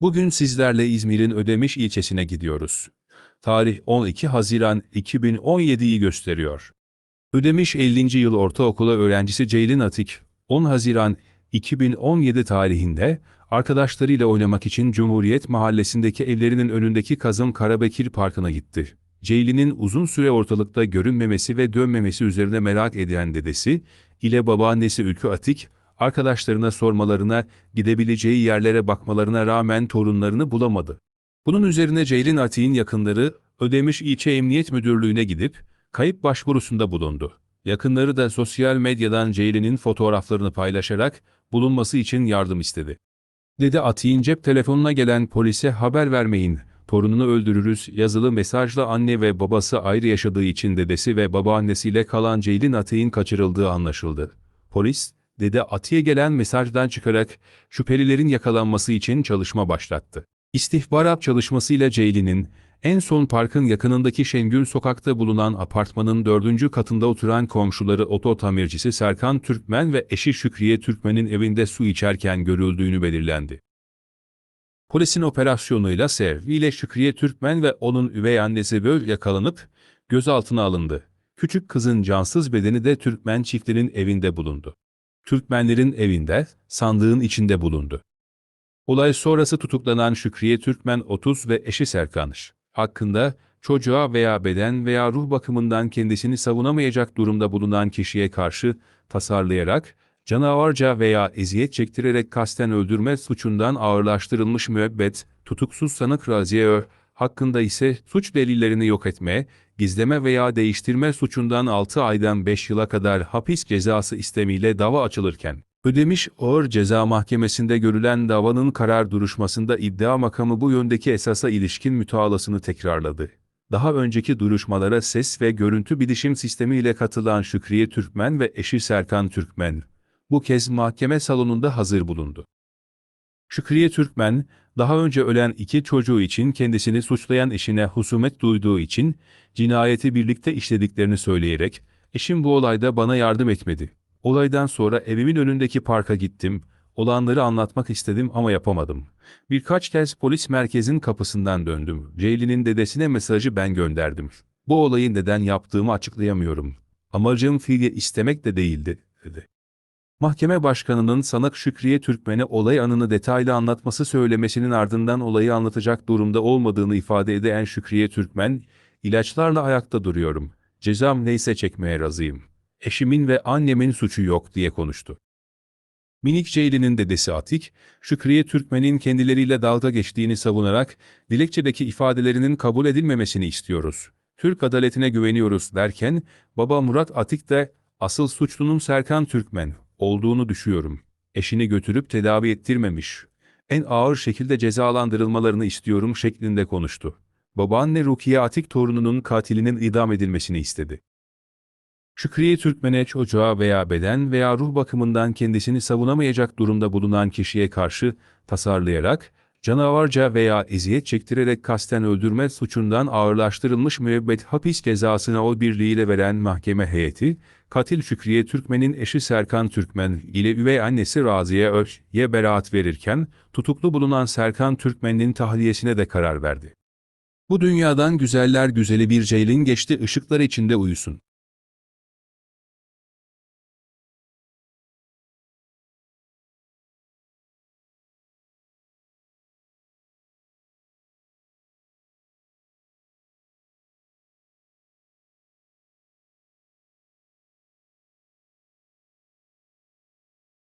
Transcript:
Bugün sizlerle İzmir'in Ödemiş ilçesine gidiyoruz. Tarih 12 Haziran 2017'yi gösteriyor. Ödemiş 50. yıl ortaokulu öğrencisi Ceylin Atik, 10 Haziran 2017 tarihinde arkadaşlarıyla oynamak için Cumhuriyet Mahallesi'ndeki evlerinin önündeki Kazım Karabekir Parkı'na gitti. Ceylin'in uzun süre ortalıkta görünmemesi ve dönmemesi üzerine merak eden dedesi ile babaannesi Ülkü Atik, arkadaşlarına sormalarına, gidebileceği yerlere bakmalarına rağmen torunlarını bulamadı. Bunun üzerine Ceylin Atik'in yakınları Ödemiş İlçe Emniyet Müdürlüğü'ne gidip kayıp başvurusunda bulundu. Yakınları da sosyal medyadan Ceylin'in fotoğraflarını paylaşarak bulunması için yardım istedi. Dede Atik'in cep telefonuna gelen polise haber vermeyin, torununu öldürürüz yazılı mesajla anne ve babası ayrı yaşadığı için dedesi ve babaannesiyle kalan Ceylin Atik'in kaçırıldığı anlaşıldı. Polis, Dede Atik'e gelen mesajdan çıkarak şüphelilerin yakalanması için çalışma başlattı. İstihbarat çalışmasıyla Ceylin'in en son parkın yakınındaki Şengül sokakta bulunan apartmanın dördüncü katında oturan komşuları oto tamircisi Serkan Türkmen ve eşi Şükriye Türkmen'in evinde su içerken görüldüğünü belirlendi. Polisin operasyonuyla Sev ile Şükriye Türkmen ve onun üvey annesi Böl yakalanıp gözaltına alındı. Küçük kızın cansız bedeni de Türkmen çiftinin evinde bulundu. Türkmenlerin evinde, sandığın içinde bulundu. Olay sonrası tutuklanan Şükriye Türkmen 30 ve eşi Serkanış hakkında çocuğa veya beden veya ruh bakımından kendisini savunamayacak durumda bulunan kişiye karşı tasarlayarak, canavarca veya eziyet çektirerek kasten öldürme suçundan ağırlaştırılmış müebbet, tutuksuz sanık Raziye Ö, hakkında ise suç delillerini yok etme, gizleme veya değiştirme suçundan 6 aydan 5 yıla kadar hapis cezası istemiyle dava açılırken, Ödemiş Ağır Ceza Mahkemesi'nde görülen davanın karar duruşmasında iddia makamı bu yöndeki esasa ilişkin mütalasını tekrarladı. Daha önceki duruşmalara ses ve görüntü bilişim sistemiyle katılan Şükriye Türkmen ve eşi Serkan Türkmen, bu kez mahkeme salonunda hazır bulundu. Şükriye Türkmen, daha önce ölen iki çocuğu için kendisini suçlayan eşine husumet duyduğu için cinayeti birlikte işlediklerini söyleyerek, eşim bu olayda bana yardım etmedi. Olaydan sonra evimin önündeki parka gittim, olanları anlatmak istedim ama yapamadım. Birkaç kez polis merkezin kapısından döndüm. Ceylin'in dedesine mesajı ben gönderdim. Bu olayı neden yaptığımı açıklayamıyorum. Amacım fidye istemek de değildi, dedi. Mahkeme başkanının sanık Şükriye Türkmen'e olay anını detaylı anlatması söylemesinin ardından olayı anlatacak durumda olmadığını ifade eden Şükriye Türkmen, ilaçlarla ayakta duruyorum. Cezam neyse çekmeye razıyım. Eşimin ve annemin suçu yok diye konuştu. Minik Ceylin'in dedesi Atik, Şükriye Türkmen'in kendileriyle dalga geçtiğini savunarak, dilekçedeki ifadelerinin kabul edilmemesini istiyoruz. Türk adaletine güveniyoruz derken, baba Murat Atik de, asıl suçlunun Serkan Türkmen olduğunu düşüyorum. Eşini götürüp tedavi ettirmemiş. En ağır şekilde cezalandırılmalarını istiyorum şeklinde konuştu. Babaanne Rukiye Atik torununun katilinin idam edilmesini istedi. Şükriye Türkmen'e çocuğa veya beden veya ruh bakımından kendisini savunamayacak durumda bulunan kişiye karşı tasarlayarak, canavarca veya eziyet çektirerek kasten öldürme suçundan ağırlaştırılmış müebbet hapis cezasına o birliğiyle veren mahkeme heyeti, katil Şükriye Türkmen'in eşi Serkan Türkmen ile üvey annesi Raziye Öş'ye beraat verirken, tutuklu bulunan Serkan Türkmen'in tahliyesine de karar verdi. Bu dünyadan güzeller güzeli bir ceylin geçti ışıklar içinde uyusun.